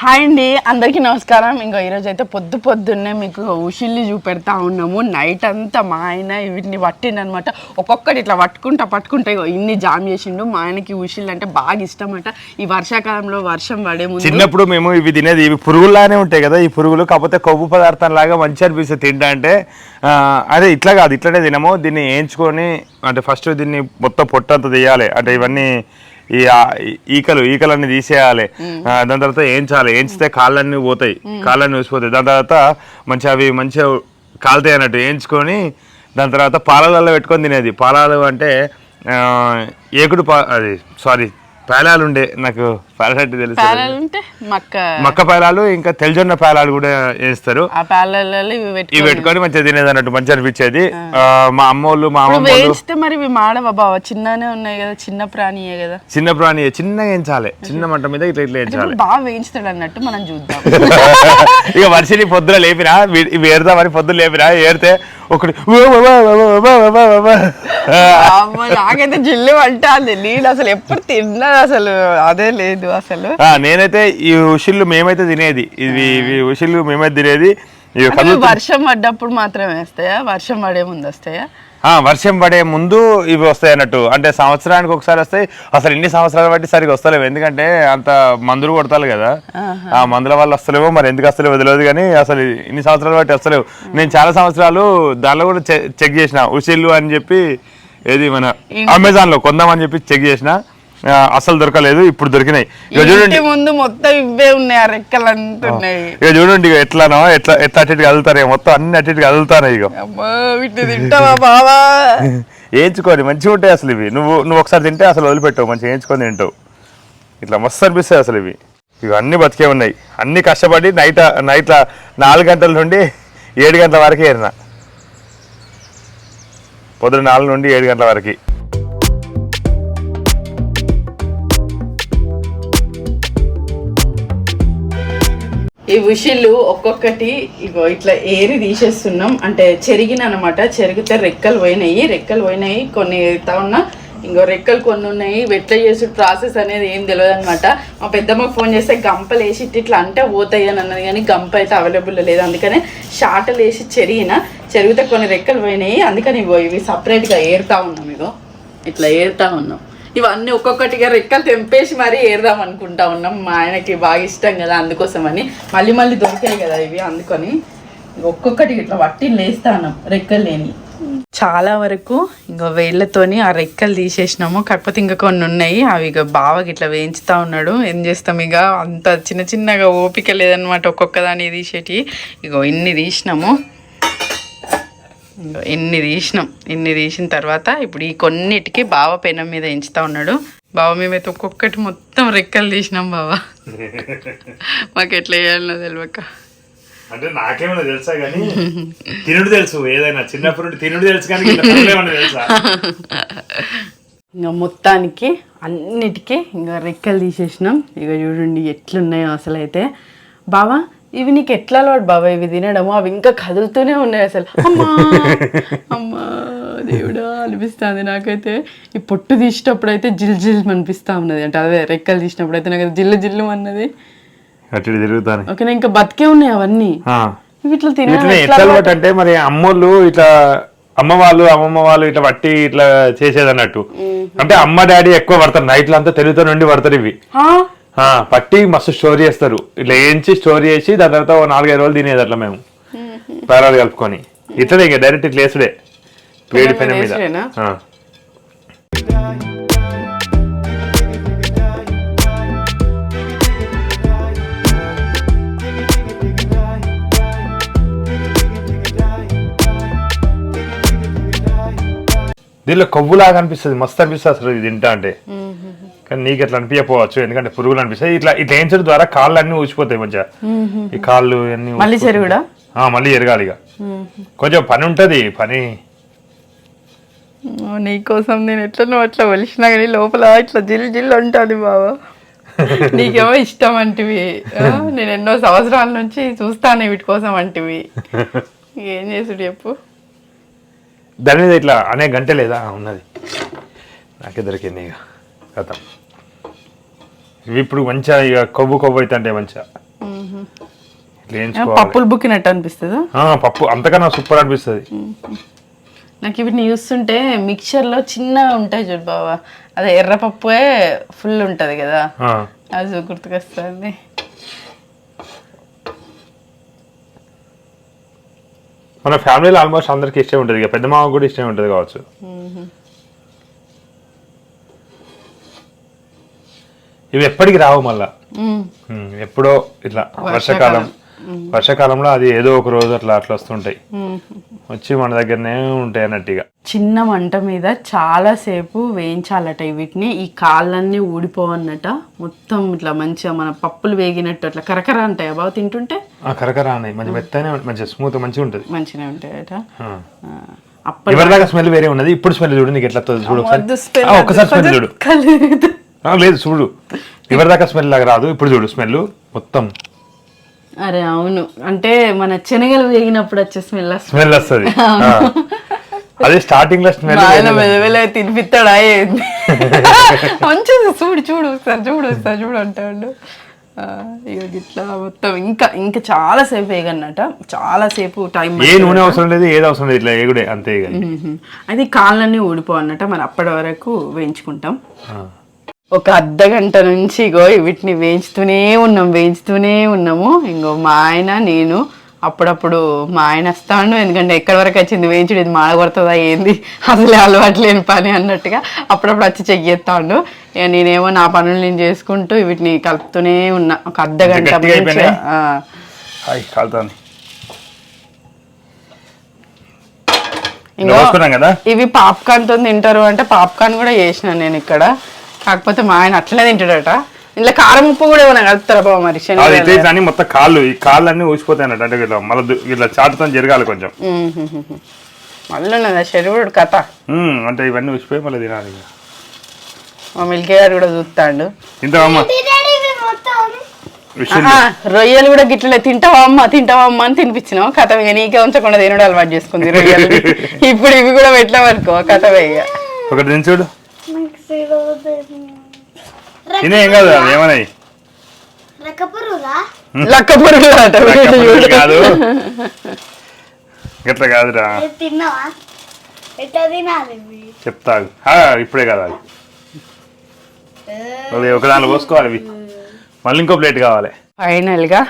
Hi అండి అందరికీ నమస్కారం. ఇంకా ఈరోజు అయితే పొద్దు పొద్దున్నే మీకు ఉషిల్ని చూపెడతా ఉన్నాము. నైట్ అంతా మా ఆయన వీటిని పట్టిండనమాట. ఒక్కొక్కటి ఇట్లా పట్టుకుంటా పట్టుకుంటా ఇన్ని జామ్ చేసిండు. మా ఆయనకి ఉషిల్ అంటే బాగా ఇష్టం అంట ఈ వర్షాకాలంలో వర్షం పడే ముందు చిన్నప్పుడు మేము ఇవి తినేది ఇవి పురుగులానే ఉంటాయి కదా ఈ పురుగులు కాకపోతే కొవ్వు పదార్థం లాగా మంచి అనిపిస్తుంది తింటా అంటే అదే ఇట్లా కాదు ఇట్లనే తినము. దీన్ని వేయించుకొని అంటే ఫస్ట్ దీన్ని మొత్తం పొట్టంతా తీయాలి. అంటే ఇవన్నీ ఈ ఈకలు ఈకలన్నీ తీసేయాలి. దాని తర్వాత వేయించాలి వేయించితే కాళ్ళన్నీ పోతాయి. కాళ్ళన్నీ ఊసిపోతాయి దాని తర్వాత మంచిగా అవి మంచిగా కాలుతాయి అన్నట్టు వేయించుకొని దాని తర్వాత పాలలలో పెట్టుకొని తినేది. పాలాలు అంటే ఏకుడు పా అది సారీ పేలాలు ఉండే నాకు తెలుసు పేలాలు ఉంటే మక్క. మక్క పేలాలు ఇంకా తెల్లజొన్న పేలాలు కూడా వేస్తారు. ఆ పేలాలలో ఇవి పెట్టుకొని మంచిగా తినేది అన్నట్టు మంచిగా అనిపించేది. మా అమ్మోళ్ళు మా వాళ్ళు వేయించితే మరి ఇవి మాడవా బావ? చిన్ననే ఉన్నాయి కదా చిన్న ప్రాణియే కదా. చిన్న ప్రాణి చిన్నగా వేయించాలి. చిన్న మంట మీద ఇట్లా ఇట్లా వేయించాలి. బాగా వేయించుతాడు అన్నట్టు మనం చూద్దాం. ఇక వర్షిని పొద్దున లేపినా వీ- ఇవి ఏరుదామని పొద్దున లేపినా ఏరితే ఒకటి అమ్మ, నాకైతే జిల్లు అంటాంది నేను అసలు ఎప్పుడు తిన్నా అసలు అదే లేదు. అసలు. ఆ, నేనైతే ఈ ఉషిళ్ళు మేమైతే తినేది. ఇవి ఇవి ఉషిళ్ళు మేమైతే తినేది. ఇవి కదులు వర్షం పడ్డప్పుడు మాత్రమే వస్తాయా? వర్షం పడే ముందు వస్తాయా? ఆ, వర్షం పడే ముందు ఇవి వస్తాయి అన్నట్టు. అంటే సంవత్సరానికి ఒకసారి వస్తాయి. అసలు ఇన్ని సంవత్సరాలు బట్టి సరిగా వస్తలేవు. ఎందుకంటే అంత మందులు కొడతారు కదా. ఆ మందుల వల్ల వస్తలేవో. మరి ఎందుకు వస్తలేవో? తెలియదు కానీ అసలు ఇన్ని సంవత్సరాలు బట్టి వస్తలేవు. నేను చాలా సంవత్సరాలు దానిలో కూడా చెక్ చేసిన. ఉసిళ్ళు అని చెప్పి ఏది మన అమెజాన్లో కొందామని చెప్పి చెక్ చేసిన. అసలు దొరకలేదు ఇప్పుడు దొరికినాయి. ఇక చూడండి. ముందు మొత్తం ఇవే ఉన్నాయి ఆ రెక్కలు అంటున్నాయి ఇక చూడండి ఇక ఎట్లానో ఎట్లా ఎట్లా అటు కదులుతారు మొత్తం అన్ని అటు ఇటు కదులుతారు ఇక అమ్మా వీటిని తింటావా బావా? వేయించుకొని మంచిగా ఉంటాయి అసలు ఇవి. నువ్వు నువ్వు ఒకసారి తింటే అసలు వదిలిపెట్టవు మంచిగా వేయించుకొని తింటావు. ఇట్లా మస్తు అనిపిస్తాయి అసలు ఇవి. ఇవి అన్ని బతికే ఉన్నాయి. అన్ని కష్టపడి నైట్ నైట్ నాలుగు గంటల నుండి ఏడు గంటల వరకు ఏరిన. పొద్దున నాలుగు నుండి ఏడు గంటల వరకు. ఈ ఉషిళ్ళు ఒక్కొక్కటి ఇగో ఇట్లా ఏరి తీసేస్తున్నాం. అంటే చెరిగిన అనమాట చెరిగితే రెక్కలు పోయినాయి. రెక్కలు పోయినాయి కొన్ని ఏరుతా ఉన్నా. ఇంకో రెక్కలు కొన్ని ఉన్నాయి. వెట్ల చేసే ప్రాసెస్ అనేది ఏం తెలియదు అనమాట మా పెద్దమ్మకి ఫోన్ చేస్తే గంపలు వేసి ఇట్లా అంటే పోతాయి అని అన్నది. కానీ గంప అయితే అవైలబుల్ లేదు. అందుకనే షాటలు వేసి చెరిగిన. చెరిగితే కొన్ని రెక్కలు పోయినాయి. అందుకని ఇగో ఇవి సపరేట్గా ఏరుతా ఉన్నాం ఇగో. ఇట్లా ఏరుతా ఉన్నాం. ఇవన్నీ ఒక్కొక్కటిగా రెక్కలు తెంపేసి మరీ ఏరుదాం అనుకుంటా ఉన్నాం. మా ఆయనకి బాగా ఇష్టం కదా అందుకోసమని. మళ్ళీ మళ్ళీ దొరికాయి కదా ఇవి అందుకొని ఒక్కొక్కటి ఇట్లా వట్టి లేస్తాను రెక్కలు లేని. చాలా వరకు ఇంకా వేళ్ళతోని ఆ రెక్కలు తీసేసినాము. కాకపోతే ఇంకా కొన్ని ఉన్నాయి. అవి ఇక బావకి ఇట్లా వేయించుతా ఉన్నాడు. ఏం చేస్తాం ఇక అంత చిన్న చిన్నగా ఓపిక లేదనమాట ఒక్కొక్క దాన్ని తీసేటి. ఇగో ఇన్ని తీసినాము. ఇన్ని తీసినాం ఇన్ని తీసిన తర్వాత ఇప్పుడు ఈ కొన్నిటికి బావ పెనం మీద ఎంచుతా ఉన్నాడు. బావ మేమైతే ఒక్కొక్కటి మొత్తం రెక్కలు తీసినాం బావ. మాకు ఎట్లా చేయాలనో తెలియక అంటే నాకేమైనా తెలుసా కానీ తినుడు తెలుసు ఏదైనా చిన్నప్పుడు నుండి తినుడు తెలుసు కానీ తెలుసా? ఇంకా మొత్తానికి అన్నిటికీ ఇంకా రెక్కలు తీసేసినాం. ఇక చూడండి ఎట్లున్నాయో అసలు అయితే బావా ఇవి నీకు ఎట్లా అలవాటు బాబా ఇవి తినడము అవి ఇంకా కదులుతూనే ఉన్నాయి అసలు. అమ్మా! అమ్మా! దేవుడా! అనిపిస్తుంది నాకైతే. ఈ పొట్టు తీసేటప్పుడు అయితే జిల్ జిల్ అనిపిస్తా ఉన్నది. అంటే అదే రెక్కలు తీసినప్పుడు అయితే నాకు జిల్లు జిల్లు అన్నది. తిరుగుతాను ఓకే ఇంకా బతికే ఉన్నాయి అవన్నీ. ఇవి ఇట్లా అలవాటు అంటే మరి అమ్మోళ్ళు ఇట్లా అమ్మ వాళ్ళు అమ్మమ్మ వాళ్ళు ఇట్లా పట్టి ఇట్లా చేసేది అన్నట్టు అంటే అమ్మ డాడీ ఎక్కువ పడతారు. నైట్లు అంతా తెలుగుతో నుండి పడతారు ఇవి. పట్టి మస్తు స్టోర్ చేస్తారు. ఇట్లా వేయించి స్టోర్ చేసి దాని తర్వాత ఓ నాలుగైదు రోజులు తినేది అట్లా మేము. పేరాలు కలుపుకొని. ఇట్లనే ఇక డైరెక్ట్ ఇట్లా వేసుడే వేడి పెనం మీద దీనిలో కొవ్వులాగా అనిపిస్తుంది మస్తు అనిపిస్తుంది అసలు ఇది తింటా అంటే. కానీ నీకు ఎట్లా అనిపించకపోవచ్చు ఎందుకంటే పురుగులు అనిపిస్తాయి. ఇట్లా ఇట్లా వేయించడం ద్వారా కాళ్ళు అన్ని ఊసిపోతాయి మంచిగా ఈ కాళ్ళు అన్ని మళ్ళీ చెరుగుడా ఆ, మళ్ళీ ఎరగాలి ఇక. కొంచెం పని ఉంటది పని. నీకోసం నేను ఎట్లనో అట్లా ఒలిసినా కానీ లోపల ఇట్లా జిల్ జిల్ ఉంటుంది బావా. నీకేమో ఇష్టం అంటివి. నేను ఎన్నో సంవత్సరాల నుంచి చూస్తాను వీటి కోసం అంటివి. ఏం చేసుడు చెప్పు? దాని మీద ఇట్లా అనే గంట లేదా? ఉన్నది. నాకే దొరికింది ఇక. కథ. ఇప్పుడు మంచిగా ఇక కొవ్వు కొవ్వు అవుతుంటే మంచిగా. పప్పులు బుక్కినట్టు అనిపిస్తుందా? పప్పు అంతకన్నా సూపర్ అనిపిస్తుంది. నాకు వీటిని చూస్తుంటే మిక్చర్లో చిన్నగా ఉంటాయి చూడు బావా. అదే ఎర్రపప్పుయే ఫుల్ ఉంటుంది కదా. అది గుర్తుకొస్తుంది. మన ఫ్యామిలీలో ఆల్మోస్ట్ అందరికి ఇష్టం ఉంటుంది. ఇక పెద్ద మామ కూడా ఇష్టం ఉంటుంది కావచ్చు. ఇవి ఎప్పటికి రావు మళ్ళా. ఎప్పుడో ఇట్లా వర్షాకాలం. వర్షాకాలంలో అది ఏదో ఒక రోజు అట్లా అట్లా వస్తుంటాయి. వచ్చి మన దగ్గరనే ఉంటాయి అన్నట్టుగా. చిన్న మంట మీద చాలా సేపు వేయించాలట వీటిని. ఈ కాళ్ళన్నీ ఊడిపోవన్నట. మొత్తం ఇట్లా మంచిగా మన పప్పులు వేగినట్టు అట్లా కరకర ఉంటాయి బావ తింటుంటే? ఆ కరకర అన్నాయి. మంచి మెత్తనే మంచిగా స్మూత్ మంచిగా ఉంటుంది. మంచిగా ఉంటాయట. ఎవరిదాకా స్మెల్ వేరే ఉన్నది? ఇప్పుడు స్మెల్ చూడు నీకు ఎట్లా చూడు ఒకసారి. స్మెల్ చూడు. లేదు చూడు. ఎవరిదాకా స్మెల్ లాగా రాదు. ఇప్పుడు చూడు స్మెల్ మొత్తం. అరే అవును. అంటే మన శనగలు వేగినప్పుడు వచ్చే స్మెల్ స్మెల్ వస్తుంది. అదే స్టార్టింగ్లో స్మెల్ ఆయన తినిపిస్తాడా ఏంది? మంచిది చూడు చూడు సార్ చూడు సార్ చూడు అంటాడు. ఇక ఇట్లా మొత్తం ఇంకా ఇంకా చాలా సేపు వేగన్నట. చాలా సేపు టైం ఏ నూనె అవసరం లేదు ఏది అవసరం లేదు ఇట్లా ఏగుడే అంతే అది కాళ్ళన్నీ ఊడిపోవన్నట. మరి అప్పటి వరకు వేయించుకుంటాం. ఒక అర్ధ గంట నుంచి ఇగో వీటిని వేయించుతూనే ఉన్నాం వేయించుతూనే ఉన్నాము. ఇంకో మా ఆయన నేను అప్పుడప్పుడు మా ఆయన వస్తాడు ఎందుకంటే ఎక్కడి వరకు వచ్చింది వేయించుడు ఇది మాడగొడుతుందా ఏంది? అసలే అలవాటు లేని పని అన్నట్టుగా అప్పుడప్పుడు వచ్చి చెక్ చేస్తాడు నేనేమో నా పనులు నేను చేసుకుంటూ వీటిని కలుపుతూనే ఉన్నా. ఒక అర్ధ గంట ఇంకో ఇవి పాప్కార్న్తో తింటారు అంటే పాప్కార్న్ కూడా చేసిన నేను ఇక్కడ. కాకపోతే మా ఆయన అట్లనే తింటాడట. ఇంట్లో కారం ఉప్పు కూడా ఏమైనా కలుపుతారా బాబు మరి? అది శనగలు ఇట్లా అని మొత్తం కాళ్ళు ఈ కాళ్ళు అన్ని ఊసిపోతాయి అంటే ఇట్లా మళ్ళీ ఇట్లా చాటుతో జరగాలి కొంచెం. మళ్ళీ ఉన్నదా? శరీరుడు కథ. ఉమ్, అంటే ఇవన్నీ ఊసిపోయి మళ్ళీ తినాలి ఇక. మా మిల్కే గారు కూడా చూస్తాడు. మొత్తం. విషయం ఆహా, రొయ్యలు కూడా గిట్లనే తింటావా అమ్మ తింటావా అమ్మ అని తినిపించినావు? కథ ఇక నీకే ఉంచకుండా తినడం అలవాటు చేసుకుంది రొయ్యలు. ఇప్పుడు ఇవి కూడా పెట్టలేమనుకో కథ ఇక. ఒకటి చూడు. తినే ఏం కాదు అది ఏమన్నాయి? రకపురుగా లక్క పురుగులు అట. వీడు చూడు. కాదు. ఇట్లా కాదురా. అది తిన్నావా? ఎట్లా తినాలి ఇవి? చెప్తా ఆగు. ఆ, ఇప్పుడే కాదు అది. అది ఒక దానిలో పోసుకోవాలి ఇవి. మళ్ళీ ఇంకో ప్లేట్ కావాలి. ఫైనల్గా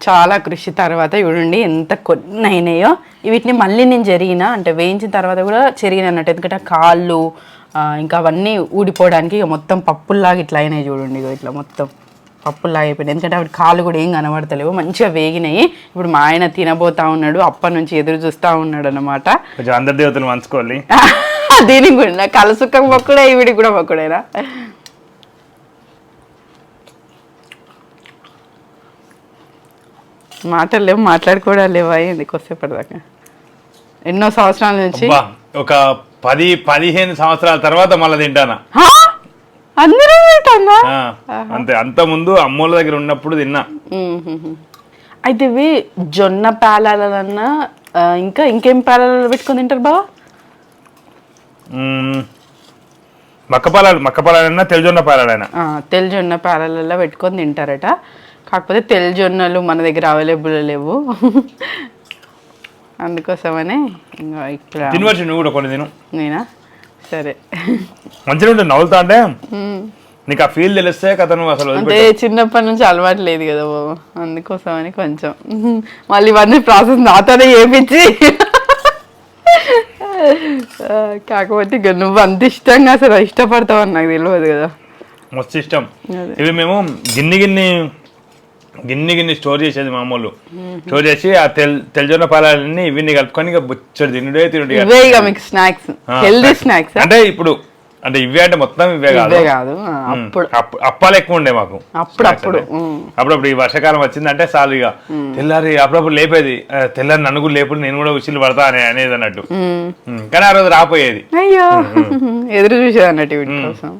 చాలా కృషి తర్వాత చూడండి ఎంత కొన్ని అయినాయో వీటిని మళ్ళీ నేను జరిగిన అంటే వేయించిన తర్వాత కూడా చెరిగిన అన్నట్టు. ఎందుకంటే ఆ కాళ్ళు ఆ, ఇంకా అవన్నీ ఊడిపోవడానికి మొత్తం పప్పుల్లాగా ఇట్లా అయినాయి చూడండి ఇట్లా మొత్తం. పప్పుల్లాగా అయిపోయినాయి. ఎందుకంటే అవి కాళ్ళు కూడా ఏం కనబడతలేవు. మంచిగా వేగినాయి. ఇప్పుడు మా ఆయన తినబోతా ఉన్నాడు. అప్పటి నుంచి ఎదురు చూస్తూ ఉన్నాడు అనమాట కొంచెం అందరి దేవతలు మంచుకోవాలి దీనికి కూడా కలసుక్క మొక్కుడే వీడికి కూడా మొక్కుడేనా మాటలు లేవు మాట్లాడుకోవడాలు లేవా. కొద్దిసేపటిదాకా. ఎన్నో సంవత్సరాల నుంచి ఒక పది పదిహేను సంవత్సరాల తర్వాత మళ్ళీ తింటానా? అందరూ అంతే. అంత ముందు అమ్మోళ్ళ దగ్గర ఉన్నప్పుడు తిన్నా. అయితే ఇవి జొన్న పేలాలన్నా ఇంకా ఇంకేం పేలాలు పెట్టుకొని తింటారు బావా. మక్కపాలాలు మక్కపాలైనా తెల్లజొన్న పాలాలైనా. ఆ, తెల్ల జొన్న పేలాలలో పెట్టుకొని తింటారట. కాకపోతే తెల్ల జొన్నలు మన దగ్గర అవైలబుల్ లేవు. అందుకోసమనే ఇంకా ఇక్కడ తినవచ్చు నువ్వు కూడా కొన్ని తిను. నేనా? సరే. మంచిగా ఉంటుంది నవ్వుతా అంటే? నీకు ఆ ఫీల్ తెలిస్తే కథ నువ్వు అసలు అంటే. చిన్నప్పటి నుంచి అలవాటు లేదు కదా బాబు. అందుకోసమని కొంచెం. మళ్ళీ ఇవన్నీ ప్రాసెస్ నాతోనే చేపించి. ఆ, కాకపోతే ఇక నువ్వు అంత ఇష్టంగా అసలు ఇష్టపడతావు అని నాకు తెలియదు కదా. మస్తు ఇష్టం. ఇవి మేము గిన్ని గిన్ని గిన్ని గిన్ని స్టోర్ చేసేది మామూలు. స్టోర్ చేసి ఆ తెల్ తెల్లజొన్న పాలన్నీ ఇవన్నీ కలుపుకొని ఇక బుచ్చడి తినుడే తినుడే ఇవే ఇక మీకు స్నాక్స్? హెల్దీ. స్నాక్స్? అంటే ఇప్పుడు అంటే ఇవే అంటే మొత్తం ఇవే కాదు. అప్పాలు ఎక్కువ ఉండే మాకు అప్పుడప్పుడు. అప్పుడప్పుడు ఈ వర్షాకాలం వచ్చిందంటే చాలు ఇక. తెల్లారి అప్పుడప్పుడు లేపేది. తెల్లారి నన్ను కూడా లేపుడు నేను కూడా ఉచిలు పడతా అనే అనేది అన్నట్టు. కానీ ఆ రోజు రాపోయేది. అయ్యో. ఎదురు చూసేది అన్నట్టు కోసం.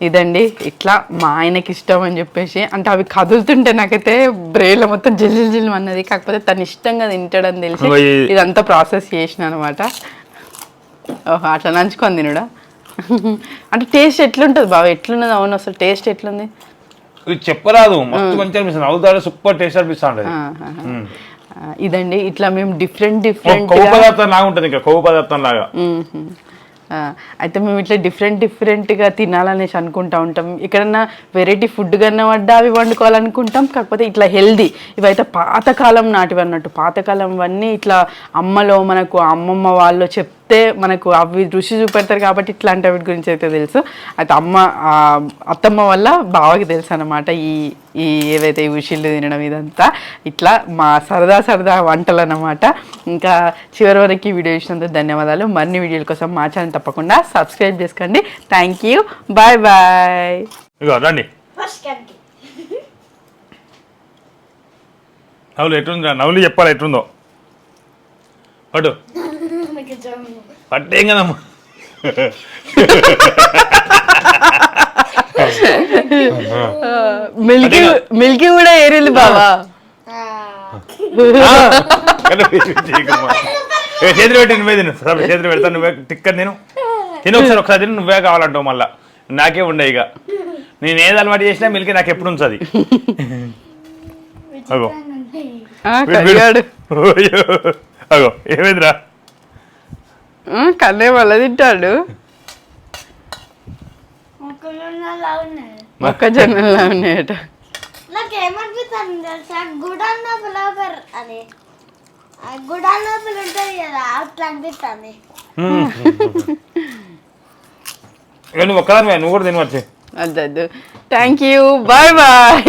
ఇదండి ఇట్లా మా ఆయనకి ఇష్టం అని చెప్పేసి అంటే అవి కదులుతుంటే నాకైతే బ్రెయిన్ మొత్తం జిల్లు జిల్లు అన్నది. కాకపోతే తను ఇష్టంగా తింటాడని తెలిసి ఇదంతా ప్రాసెస్ చేసిన అనమాట ఓహో అట్లా నంచుకొని తినుడా? అంటే టేస్ట్ ఎట్లుంటుంది బాబా ఎట్లున్నది అవును అసలు టేస్ట్ ఎట్లుంది? చెప్పరాదు. మస్తు మంచి అనిపిస్తుంది. అవుతాడు సూపర్ టేస్ట్ అనిపిస్తుంది ఇదండి ఇట్లా మేము డిఫరెంట్ డిఫరెంట్ కొవ్వు పదార్థం లాగా ఉంటుంది ఇంకా కొవ్వు పదార్థం లాగా. అయితే మేము ఇట్లా డిఫరెంట్ డిఫరెంట్గా తినాలనేసి అనుకుంటా ఉంటాం. ఎక్కడన్నా వెరైటీ ఫుడ్ కన్నా పడ్డా అవి వండుకోవాలనుకుంటాం. కాకపోతే ఇట్లా హెల్దీ ఇవైతే పాతకాలం నాటివి అన్నట్టు. పాతకాలం అన్నీ ఇట్లా అమ్మలో మనకు అమ్మమ్మ వాళ్ళు చెప్తే మనకు అవి రుచి చూపెడతారు కాబట్టి ఇట్లాంటి వాటి గురించి అయితే తెలుసు. అయితే అమ్మ ఆ, అత్తమ్మ వల్ల బావకి తెలుసు అనమాట ఈ ఈ ఏవైతే ఈ ఉషిళ్ళు తినడం ఇదంతా. ఇట్లా మా సరదా సరదా వంటలు అన్నమాట. ఇంకా చివరి వరకు ఈ వీడియో ఇచ్చినందుకు ధన్యవాదాలు. మరిన్ని వీడియోల కోసం మా ఛానల్ తప్పకుండా సబ్స్క్రైబ్ చేసుకోండి. థ్యాంక్ యూ బాయ్ బాయ్ రండి. నవ్వులు ఎట్లుంది నవ్వులు చెప్పాలి ఎట్లుందో? మీకు చూడండి పట్టేం కదమ్మా? మిల్కీ మిల్కీ కూడా ఏరింది బావా. చేతులు పెట్టి నువ్వే తిను. సరే చేతులు పెడతాను నువ్వే టిక్కర్ తిను. తిను ఒకసారి ఒకసారి తిను నువ్వే కావాలంటావు మళ్ళా. నాకే ఉండే ఇక. నేను ఏది అలవాటు చేసినా మిల్కి నాకు ఎప్పుడు ఉంచది అగో. అగో ఏమైందిరా? కన్నే మళ్ళీ తింటాడు. మొక్కజొన్నలా ఉన్నాయట నాకు ఏమనిపిస్తుంది తెలుసా గుడాన్ ఫ్లవర్ అని ఆ గుడాన్ లోపల ఉంటుంది కదా అట్లా అనిపిస్తుంది. ఇక నువ్వు ఒక్కదాని నువ్వు కూడా తినవచ్చు అద్దద్దు థ్యాంక్ యూ బాయ్ బాయ్